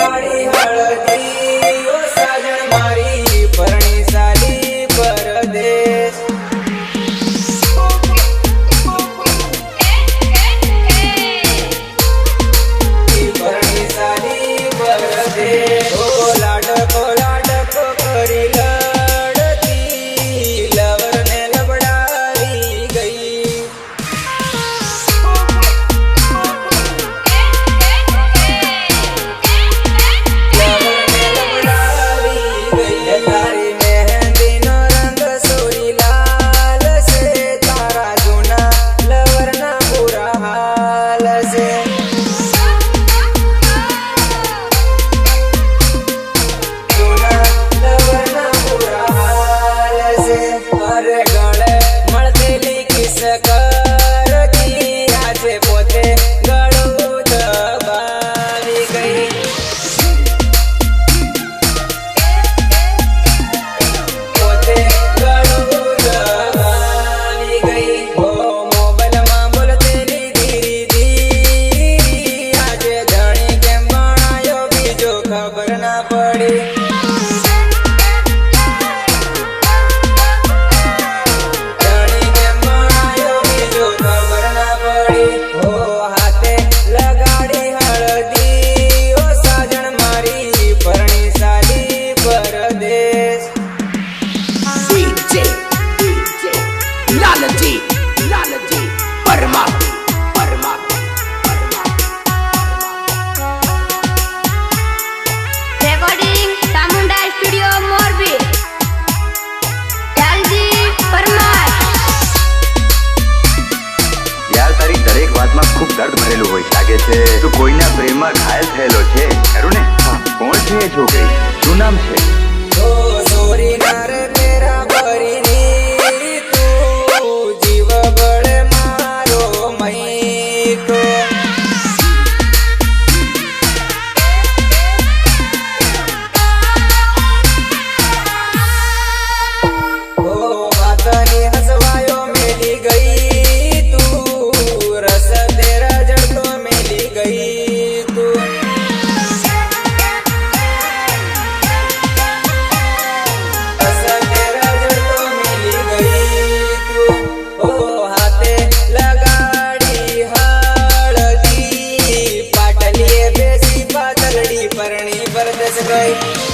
लाडी हळदी. મારે ગળે આજે પોતે ગળું ગઈ. પોતે ગળું ગઈ. ઓ મોબાઈલમાં બોલતેલી ધીરી આજે ધણી કેમ ગણાયો બીજો ખબર ના પડી. દર્દ ભરેલું હોય લાગે છે. તું કોઈના પ્રેમમાં ઘાયલ થયેલો છે? ખરું ને? કોણ છે છોકરી? the.